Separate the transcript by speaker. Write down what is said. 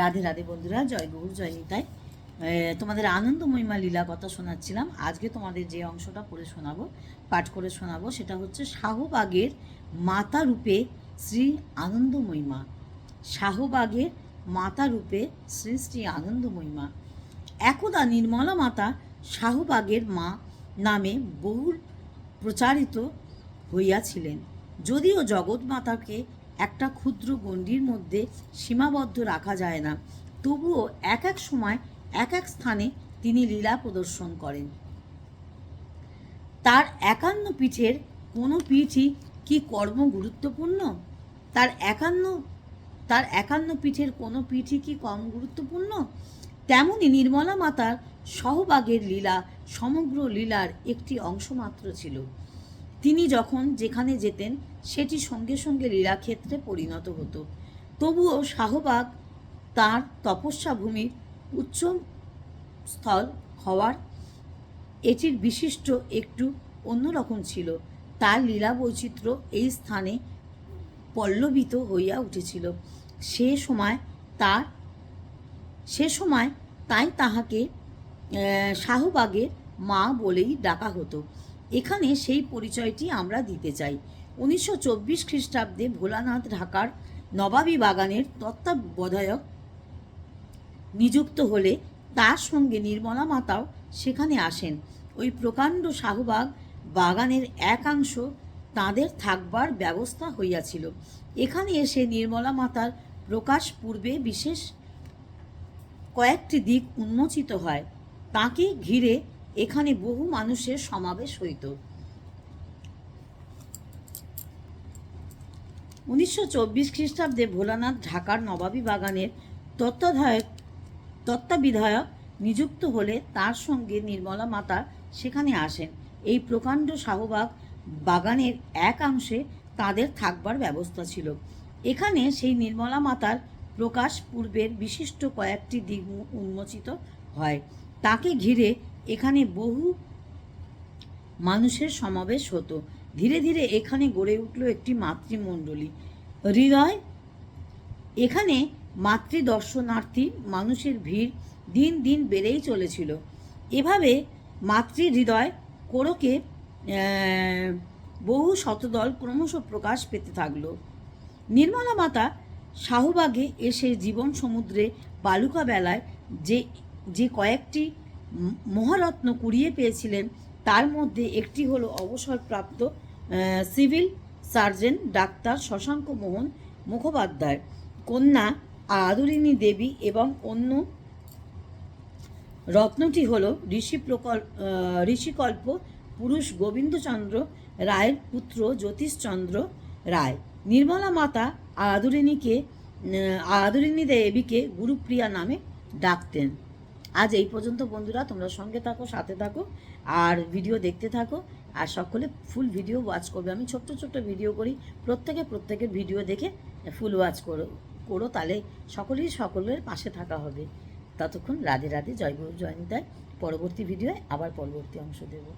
Speaker 1: রাধে রাধে বন্ধুরা, জয় গৌর, জয় নিতাই। তোমাদের আনন্দ মহিমা লীলা কথা শোনাচ্ছিলাম। আজকে তোমাদের যে অংশটা পড়ে শোনাবো, পাঠ করে শোনাবো, সেটা হচ্ছে শাহবাগের মাতা রূপে শ্রী আনন্দ মহিমা শাহবাগের মাতা রূপে শ্রী শ্রী আনন্দ মহিমা একদা নির্মলা মাতা শাহবাগের মা নামে বহুল প্রচারিত হইয়াছিলেন। যদিও জগৎমাতাকে একটা ক্ষুদ্র গণ্ডির মধ্যে সীমাবদ্ধ রাখা যায় না। তবুও এক এক সময় এক এক স্থানে তিনি লীলা প্রদর্শন করেন। তার একান্ন পীঠের কোনো পিঠই কি কর্ম গুরুত্বপূর্ণ? তার একান্ন তার একান্ন পিঠের কোনো পীঠই কি কম গুরুত্বপূর্ণ? তেমনি নির্মলা মাতার সহবাগের লীলা, সমগ্র লীলার একটি অংশ মাত্র ছিল। তিনি যখন যেখানে যেতেন, সেটি সঙ্গে সঙ্গে লীলাক্ষেত্রে পরিণত হতো। তবুও শাহবাগ তার তপস্যা ভূমির উচ্চ স্থল হওয়ার এটির বিশিষ্ট একটু অন্যরকম ছিল। তার লীলা বৈচিত্র্য এই স্থানে পল্লবিত হইয়া উঠেছিল। সে সময় তার, সে সময় তাই তাহাকে শাহবাগের মা বলেই ডাকা হতো। এখানে সেই পরিচয়টি আমরা দিতে চাই। উনিশশো চব্বিশ খ্রিস্টাব্দে ভোলানাথ ঢাকার নবাবী বাগানের তত্ত্বাবধায়ক নিযুক্ত হলে তার সঙ্গে নির্মলা মাতাও সেখানে আসেন। ওই প্রকাণ্ড শাহবাগ বাগানের একাংশ তাদের থাকবার ব্যবস্থা হইয়াছিল। এখানে এসে নির্মলা মাতার প্রকাশ পূর্বে বিশেষ কয়েকটি দিক উন্মোচিত হয়। তাকে ঘিরে এখানে বহু মানুষের সমাবেশ হইত। উনিশশো চব্বিশ খ্রিস্টাব্দে ভোলানাথ ঢাকার নবাবী বাগানের তত্ত্বাধায়ক তত্ত্বাবিধায়ক নিযুক্ত হলে তার সঙ্গে নির্মলা মাতা সেখানে আসেন। এই প্রকাণ্ড শাহবাগ বাগানের একাংশে তাদের থাকবার ব্যবস্থা ছিল। এখানে সেই নির্মলা মাতার প্রকাশ পূর্বের বিশিষ্ট কয়েকটি দিক উন্মোচিত হয়। তাকে ঘিরে এখানে বহু মানুষের সমাবেশ হতো। ধীরে ধীরে এখানে গড়ে উঠল একটি মাতৃমণ্ডলী। হৃদয়, এখানে মাতৃদর্শনার্থী মানুষের ভিড় দিন দিন বেড়েই চলেছিল। এভাবে মাতৃ হৃদয় কোরকে বহু শতদল ক্রমশ প্রকাশ পেতে থাকল। নির্মলা মাতা শাহবাগে এসে জীবন সমুদ্রে বালুকা বেলায় যে যে কয়েকটি মহারত্ন কুড়িয়ে পেয়েছিলেন। তার মধ্যে একটি হলো অবসরপ্রাপ্ত civil surgeon doctor Shashanka Mohan Mukhopadhyay. কন্যা আদরিণী দেবী এবং অন্য রত্নটি হল ঋষি প্রকল্প ঋষিকল্প পুরুষ গোবিন্দচন্দ্র রায়ের পুত্র জ্যোতিষচন্দ্র রায়। নির্মলা মাতা আদরিণীকে আহ, আদরিণী দেবীকে গুরুপ্রিয়া নামে ডাকতেন। আজ এই পর্যন্ত বন্ধুরা, তোমরা সঙ্গে থাকো, সাথে থাকো, আর ভিডিও দেখতে থাকো, আর সকলে ফুল ভিডিও ওয়াচ করবে। আমি ছোট্ট ছোট্ট ভিডিও করি। প্রত্যেকে, প্রত্যেকের ভিডিও দেখে ফুল ওয়াচ করো করো, তাহলে সকলেই সকলের পাশে থাকা হবে। ততক্ষণ রাধে রাধে জয়গুরু জয়নিতায় পরবর্তী ভিডিওয় আবার পরবর্তী অংশ দেবো।